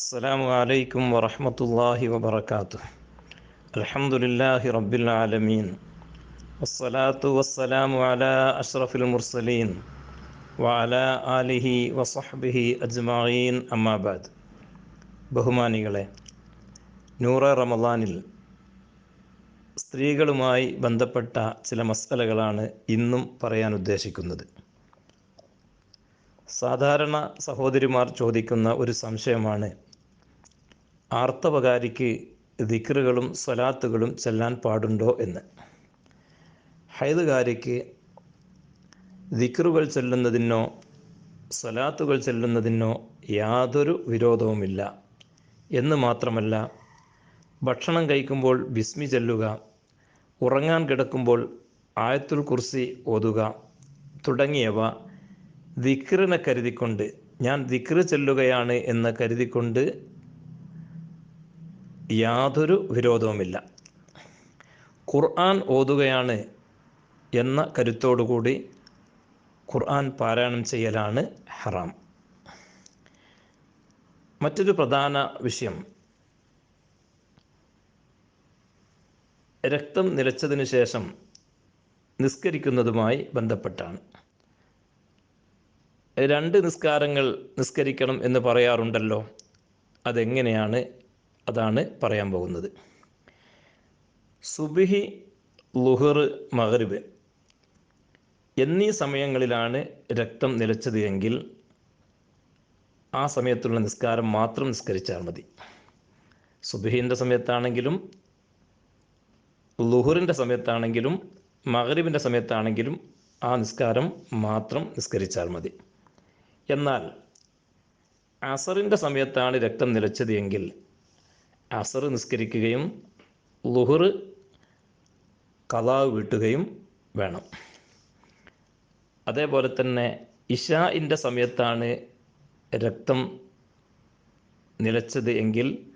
السلام عليكم ورحمة الله وبركاته الحمد لله رب العالمين والصلاة والسلام على أشرف المرسلين وعلى آله وصحبه أجمعين أما بعد ബഹുമാനികളെ നൂറ റമദാനിൽ സ്ത്രീകളുമായി ബന്ധപ്പെട്ട ചില മസലകളാണ് ഇന്നും പറയാൻ ഉദ്ദേശിക്കുന്നത് സാധാരണ സഹോദരിമാർ ചോദിക്കുന്ന ഒരു സംശയമാണ് ആർത്തവകാരിക്ക് ദിക്റുകളും സ്വലാത്തുകളും ചെല്ലാൻ പാടുണ്ടോ എന്ന്. ഹൈദുകാരിക്ക് ദിക്റുകൾ ചെല്ലുന്നതിനോ സ്വലാത്തുകൾ ചെല്ലുന്നതിനോ യാതൊരു വിരോധവുമില്ല. എന്ന് മാത്രമല്ല ഭക്ഷണം കഴിക്കുമ്പോൾ ബിസ്മി ചെല്ലുക ഉറങ്ങാൻ കിടക്കുമ്പോൾ ആയത്തുൽ കുർസി ഓതുക തുടങ്ങിയവ ദിക്റിനെ കരുതിക്കൊണ്ട് ഞാൻ ദിക്റ് ചെല്ലുകയാണ് എന്ന് കരുതിക്കൊണ്ട് യാതൊരു വിരോധവുമില്ല. ഖുർആൻ ഓതുകയാണ് എന്ന കരുത്തോടുകൂടി ഖുർആൻ പാരായണം ചെയ്യലാണ് ഹറാം. മറ്റൊരു പ്രധാന വിഷയം. രക്തം നിലച്ചതിനു ശേഷം നിസ്കരിക്കുന്നതുമായി ബന്ധപ്പെട്ടാണ്. രണ്ട് നിസ്കാരങ്ങൾ നിസ്കരിക്കണം എന്ന് പറയാറുണ്ടല്ലോ. അതെങ്ങനെയാണ്? അതാണ് പറയാൻ പോകുന്നത്. സുബിഹി ലുഹർ മഹറിബ് എന്നീ സമയങ്ങളിലാണ് രക്തം നിലച്ചത് എങ്കിൽ ആ സമയത്തുള്ള നിസ്കാരം മാത്രം നിസ്കരിച്ചാൽ മതി. സുബിഹിന്റെ സമയത്താണെങ്കിലും ലുഹറിന്റെ സമയത്താണെങ്കിലും മഹറിബിന്റെ സമയത്താണെങ്കിലും ആ നിസ്കാരം മാത്രം നിസ്കരിച്ചാൽ മതി. എന്നാൽ അസറിന്റെ സമയത്താണ് രക്തം നിലച്ചത് എങ്കിൽ അസർ നിസ്കരിക്കുകയും ലുഹർ കലാവ് വീട്ടുകയും വേണം. അതേപോലെ തന്നെ ഇഷാഇന്റെ സമയത്താണ് രക്തം നിലച്ചത് എങ്കിൽ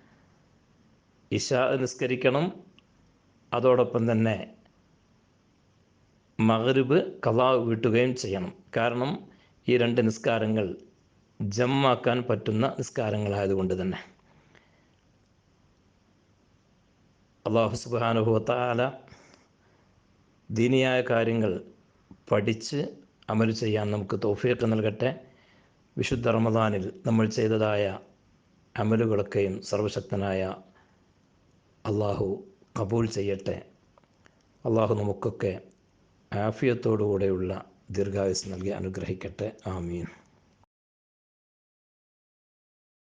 ഇഷാ നിസ്കരിക്കണം. അതോടൊപ്പം തന്നെ മകരുബ് കലാവ് വീട്ടുകയും ചെയ്യണം. കാരണം ഈ രണ്ട് നിസ്കാരങ്ങൾ ജമ്മാക്കാൻ പറ്റുന്ന നിസ്കാരങ്ങളായതുകൊണ്ട് തന്നെ. അള്ളാഹു സുബാനുഭവത്താല ദീനിയായ കാര്യങ്ങൾ പഠിച്ച് അമൽ ചെയ്യാൻ നമുക്ക് തോഫിയൊക്കെ നൽകട്ടെ. വിശുദ്ധ റമദാനിൽ നമ്മൾ ചെയ്തതായ അമലുകളൊക്കെയും സർവശക്തനായ അള്ളാഹു കബൂൽ ചെയ്യട്ടെ. അള്ളാഹു നമുക്കൊക്കെ ആഫിയത്തോടുകൂടെയുള്ള ദീർഘായുസ് നൽകി അനുഗ്രഹിക്കട്ടെ. ആമീൻ.